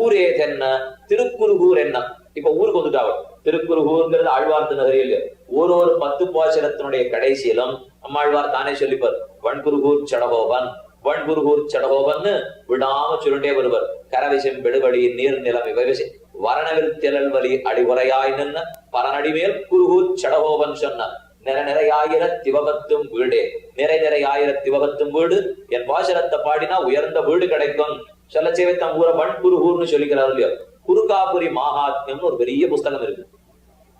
ஊரே தென்ன திருக்குறுகூர் என்ன? இப்ப ஊருக்கு வந்துட்டாவ? திருக்குறுகூர்ங்கிறது ஆழ்வார்த்து நகரி ஒரு ஒரு பத்து பாசனத்தினுடைய கடைசியிலும் நம்மாழ்வார் தானே சொல்லிப்பார் வன்குருகூர் சடகோபன் வன்குருகூர் சடகோபன்னு விடாம சுருண்டே வருவர். கரவிசம் பெடுபடி நீர் நிலம் இவை வரணவில் திரள் வலி அடிவுரையாய் நின்ன பரநடிமேல் குருகூர் சடகோபன் சொன்ன நிற நிறையாயிர திவபத்தும் வீடே நிறை நிறையாயிர திவபத்தும் வீடு என் பாசனத்தை பாடினா உயர்ந்த வீடு கிடைக்கும். சொல்லச்சேவை தம் ஊரை வன்குருகூர்னு சொல்லிக்கிறார் இல்லையோ? குருகாபுரி மகாத்மியம்னு ஒரு பெரிய புஸ்தகம் இருக்கு.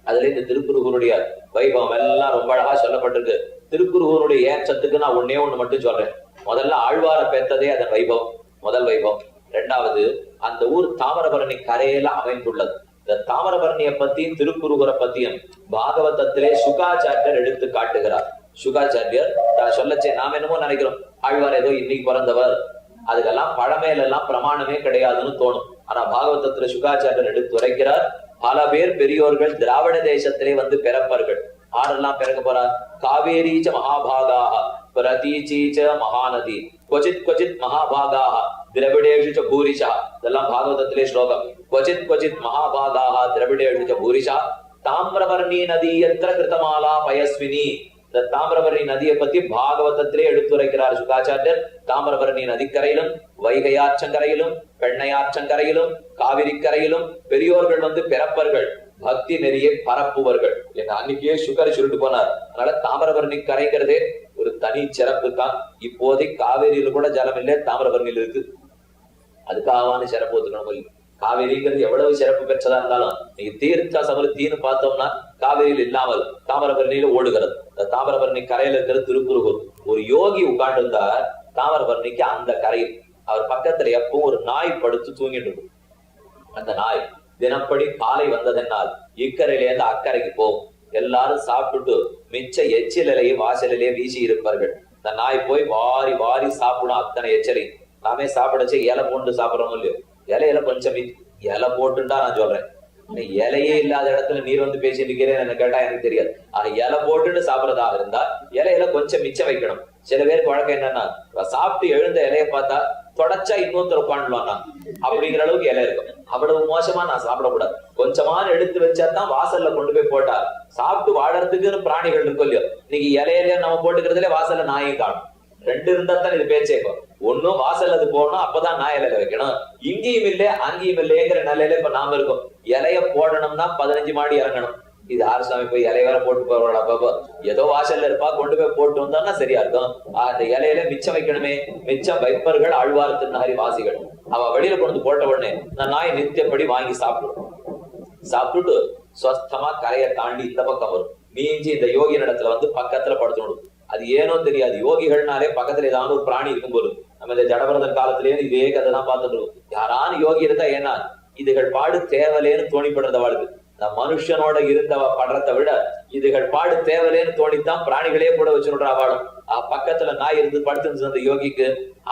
அதுல இந்த திருக்குறுகூருடைய வைபவம் எல்லாம் ரொம்ப அழகா சொல்லப்பட்டிருக்கு. திருக்குறுகூருடைய ஏற்றத்துக்கு நான் ஒன்னே ஒண்ணு மட்டும் சொல்றேன். முதல்ல ஆழ்வார பெற்றதே அதன் வைபவம். முதல் வைபவம். ரெண்டாவது அந்த ஊர் தாமரபரணி கரையில அமைந்துள்ளது. இந்த தாமரபரணியை பத்தியும் திருக்குறுகுரை பத்தியும் பாகவதத்திலே சுகாச்சாரியர் எடுத்து காட்டுகிறார். சுகாச்சாரியர் தான் சொல்லச்சே நாம் என்னமோ நினைக்கிறோம் ஆழ்வார் ஏதோ இன்னைக்கு பிறந்தவர். அதுக்கெல்லாம் பழமையில எல்லாம் பிரமாணமே கிடையாதுன்னு தோணும். ஆனா பாகவதத்துல சுகாச்சாரியர் எடுத்து உரைக்கிறார் பல பேர் பெரியோர்கள் திராவிட தேசத்திலே வந்து பிறப்பார்கள். ஆரெல்லாம் பிறக்க போறார்? காவேரீச்ச மகாபாகாக பிரதீச்சீச்ச மகாநதி கொச்சித் கொச்சித் மகாபாகாக திரவிடேஷு ச பூரிஷா. இதெல்லாம் பாகவதத்திலே ஸ்லோகம். கொச்சித் கொச்சித் மகாபாகாக திரவிடேஷு ச பூரிஷா. தாமிரவர்ணி நதி எத்திர கிருத்தமாலா பயஸ்வினி இந்த தாமிரபரணி நதியை பத்தி பாகவதத்திலே எடுத்துரைக்கிறார் சுகாச்சாரியர் தாமிரபரணி நதிக்கரையிலும் வைகையாற்றங்கரையிலும் பெண்ணையாற்றங்கரையிலும் காவிரி கரையிலும் பெரியோர்கள் வந்து பிறப்பர்கள் பக்தி நெறியை பரப்புவர்கள் என்ன அன்னைக்கே சுகர் சொல்லிட்டு போனார். அதனால தாமிரபரணி கரைங்கிறதே ஒரு தனி சிறப்பு தான். இப்போதை காவேரியில கூட ஜலம் இல்லை தாமிரபரணியில் இருக்கு. அதுக்காகவான சிறப்பு ஒத்துக்கணும் காவேரிங்கிறது எவ்வளவு சிறப்பு பெற்றதா இருந்தாலும் நீங்க தீர்த்த சமருத்தின்னு பார்த்தோம்னா காவேரியில் இல்லாமல் தாமிரபரணியில ஓடுகிறது. இந்த தாமிரபரணி கரையில இருக்கிற திருக்குறுகூர் ஒரு யோகி உட்கார்ந்து இருந்தார் தாமிரபரணிக்கு அந்த கரையில். அவர் பக்கத்துல எப்பவும் ஒரு நாய் படுத்து தூங்கிட்டு இருக்கும். அந்த நாய் தினப்படி காலை வந்ததென்னால் இக்கரையில இருந்து அக்கறைக்கு போகும். எல்லாரும் சாப்பிட்டுட்டு மிச்ச எச்சிலையே வாசலிலேயே வீசி இருப்பார்கள். இந்த நாய் போய் வாரி வாரி சாப்பிடும் அத்தனை எச்சரி நாமே சாப்பிடச்சு இலை பூண்டு சாப்பிடறோம் இல்லையோ? இலையில கொஞ்சம் இலை போட்டுண்டா நான் சொல்றேன். இலையே இல்லாத இடத்துல நீர் வந்து பேசிட்டு இருக்கிறேன் என்ன கேட்டா எனக்கு தெரியாது. ஆனா இலை போட்டுட்டு சாப்பிடறதா இருந்தா இலையில கொஞ்சம் மிச்சம் வைக்கணும். சில பேருக்கு வழக்கம் என்னன்னா சாப்பிட்டு எழுந்த இலைய பார்த்தா தொடச்சா இன்னொருத்தர் உட்காந்துலாம்னா அப்படிங்கிற அளவுக்கு இலை இருக்கும். அவ்வளவு மோசமா நான் சாப்பிடக்கூடாது. கொஞ்சமான எடுத்து வச்சா தான் வாசல்ல கொண்டு போய் போட்டா சாப்பிட்டு வாழறதுக்குன்னு பிராணிகள் இருக்கும் இல்லையோ இன்னைக்கு இலையில நம்ம போட்டுக்கிறதுல வாசல்ல நாயும் காணும். ரெண்டு இருந்தா தான் இது பேச்சேக்கும் ஒண்ணும் வாசல் அது போகணும் அப்பதான் நான் இலையில வைக்கணும். இங்கேயும் இல்ல அங்கேயும் இல்லைங்கிற நிலையில இப்ப நாம இருக்கோம். இலைய போடணும்னா பதினஞ்சு மாடி இறங்கணும். இது ஆறு சாமி போய் இலைய வேற போட்டு போறோம் பாப்பா ஏதோ வாசல்ல இருப்பா கொண்டு போய் போட்டு வந்தோம்னா சரியா இருக்கும். அந்த இலையில மிச்சம் வைக்கணுமே. மிச்சம் வைப்பர்கள் ஆழ்வார் திருநகரி வாசிகள். அவ வெளியில கொண்டு போட்ட உடனே நான் நாய் நித்தியப்படி வாங்கி சாப்பிடுவோம் சாப்பிட்டுட்டு ஸ்வஸ்தமா கரையை தாண்டி இந்த பக்கம் வரும். நீஞ்சி இந்த யோகி இடத்துல வந்து பக்கத்துல படுத்துடும் அது ஏனோ தெரியாது. யோகிகள்னாலே பக்கத்துல ஏதாவது ஒரு பிராணி இருக்கும் போது நம்ம இந்த ஜடபரதன் காலத்திலேயே இதே கதை தான் பார்த்துட்டு இருக்கோம். யாரான யோகி இருந்தா ஏன்னா இதுகள் பாடு தேவலேன்னு தோணிப்படுறத வாழ்க்கை இந்த மனுஷனோட இருந்தவ படுறத விட இதுகள் பாடு தேவலேன்னு தோணித்தான் பிராணிகளே கூட வச்சுடுறா வாழும் பக்கத்துல நாய் இருந்து படுத்து அந்த யோகிக்கு.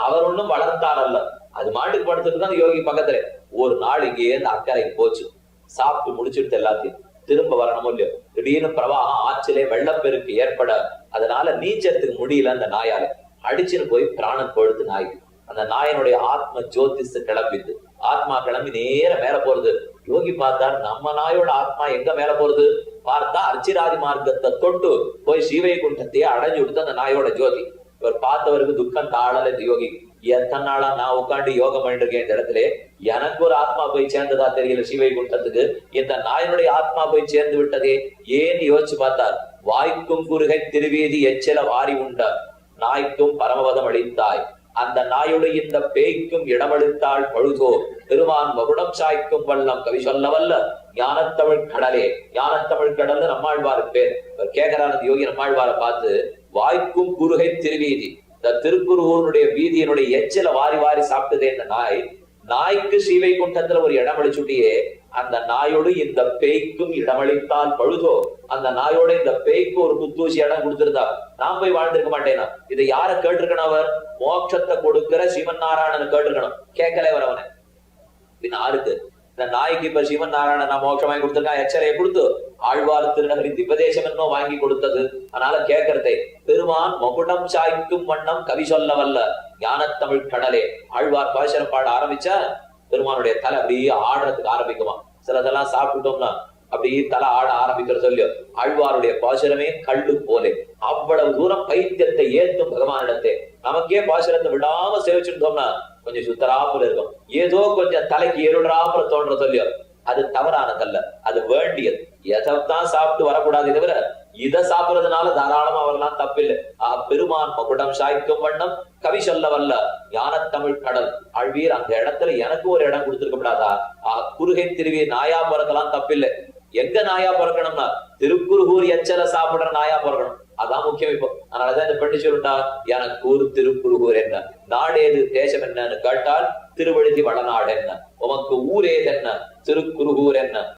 அவர் ஒண்ணும் வளர்த்தார் அல்ல. அது மாட்டுக்கு படுத்துட்டு தான் அந்த யோகி பக்கத்துல. ஒரு நாள் இங்கேயே இந்த அக்கறைக்கு போச்சு. சாப்பிட்டு முடிச்சுட்டு எல்லாத்தையும். திரும்ப வரணும் இல்லையோ? திடீர்னு பிரவாகம் ஆற்றிலே வெள்ளப்பெருக்கு ஏற்பட அதனால நீச்சத்துக்கு முடியல அந்த நாயால. அடிச்சுன்னு போய் பிராணம் கொழுத்து நாய் அந்த நாயனுடைய ஆத்ம ஜோதிஷ கிளம்பிது. ஆத்மா கிளம்பி நேர மேல போறது. யோகி பார்த்தார் நம்ம நாயோட ஆத்மா எங்க மேல போறது? பார்த்தா அர்ச்சிராதி மார்க்கத்தை தொட்டு போய் சீவைகுண்டத்தையே அடைஞ்சு விடுத்து அந்த நாயோட ஜோதி. இவர் பார்த்தவருக்கு துக்கம் தாழல இந்த யோகி. எத்தனை நாளா நான் உட்காந்து யோகம் பண்ணிட்டு இருக்கேன் இந்த இடத்துல. எனக்கு ஒரு ஆத்மா போய் சேர்ந்ததா தெரியல சிவைகுண்டத்துக்கு இந்த நாயனுடைய ஆத்மா போய் சேர்ந்து விட்டதே ஏன்னு யோசிச்சு பார்த்தார். வாய்க்கும் குறுகை திருவேதி எச்சல வாரி உண்டார். நாய்க்கும் பரமபதம் அளித்தாய். அந்த நாயுடைய இந்த பேய்க்கும் இடமளித்தாள் பழுதோ. பெருமான் மகுடம் சாய்க்கும் வல்லம் கவி சொல்ல வல்ல ஞானத்தமிழ் கடலே. ஞானத்தமிழ் கடல்னு நம்மாழ்வாரு பேர் இவர் கேட்கிறார் அந்த யோகி நம்மாழ்வார பார்த்து வாய்க்கும் குறுகை திருவீதி. இந்த திருக்குறுவனுடைய வீதியினுடைய எச்சில வாரி வாரி சாப்பிட்டதே இந்த நாய். நாய்க்கு ஸ்ரீவைகுண்டத்துல ஒரு இடம் அளிச்சுட்டியே அந்த நாயோடு இந்த பேய்க்கும் இடமளித்தால் பழுதோ அந்த நாயோட இந்த பேய்க்கு ஒரு குத்தூசி இடம் கொடுத்திருந்தா நான் போய் வாழ்ந்திருக்க மாட்டேனா? இதை யார கேட்டிருக்கணும் அவர்? மோட்சத்தை கொடுக்கிற சிவன் நாராயணன் கேட்டிருக்கணும். கேட்கல அவர் அவனை. பின் இந்த நாய்க்கு இப்ப சிவன் நாராயணன் நான் மோட்சம் வாங்கி கொடுத்திருக்கான் எச்சரையை கொடுத்து ஆழ்வார் திருநகரி திபதேசம் என்னோ வாங்கி கொடுத்தது. அதனால கேட்கறதே பெருமான் மகுடம் சாய்க்கும் வண்ணம் கவி சொல்ல வல்ல ஞானத்தமிழ் கடலே. ஆழ்வார் பாசனம் பாட ஆரம்பிச்சா பெருமானுடைய தலை அப்படியே ஆடுறதுக்கு ஆரம்பிக்குமா? சிலதெல்லாம் சாப்பிட்டோம்னா அப்படியே தலை ஆட ஆரம்பிக்கிற சொல்லி ஆழ்வாருடைய பாசுரமே கள்ளு போலே. அவ்வளவு தூரம் பைத்தியத்தை ஏத்தும் பகவானிடத்தை. நமக்கே பாசுரத்தை விடாம சேவிச்சுட்டோம்னா கொஞ்சம் சுத்தராமல் இருக்கும். ஏதோ கொஞ்சம் தலைக்கு இருடுறாப்புல தோன்ற சொல்லியோ அது தவறானதல்ல. அது வேண்டியது. எதைத்தான் சாப்பிட்டு வரக்கூடாது தவிர இதை சாப்பிடுறதுனால தாராளமா வரலாம் தப்பில்லை. ஆ பெருமான் மகுடம் சாய்க்கும் வண்ணம் கவி சொல்ல வல்ல ஞான தமிழ் கடல் அழ்வீர் அந்த இடத்துல எனக்கு ஒரு இடம் கொடுத்திருக்க கூடாதா ஆ குறுகை திருவி நாயா பிறக்கலாம் தப்பில்லை. எங்க நாயா பிறக்கணும்னா திருக்குறுகூர் எச்சல சாப்பிடுற நாயா பிறக்கணும். அதான் முக்கியம் இப்போ. அதனாலதான் இந்த பெண்ணு சொல்லிட்டா எனக்கு ஊர் திருக்குறுகூர் என்ன? நாடேது தேசம் என்னன்னு கேட்டால் திருவழுதி வடநாடு என்ன? உமக்கு ஊரேது என்ன? திருக்குறுகூர் என்ன?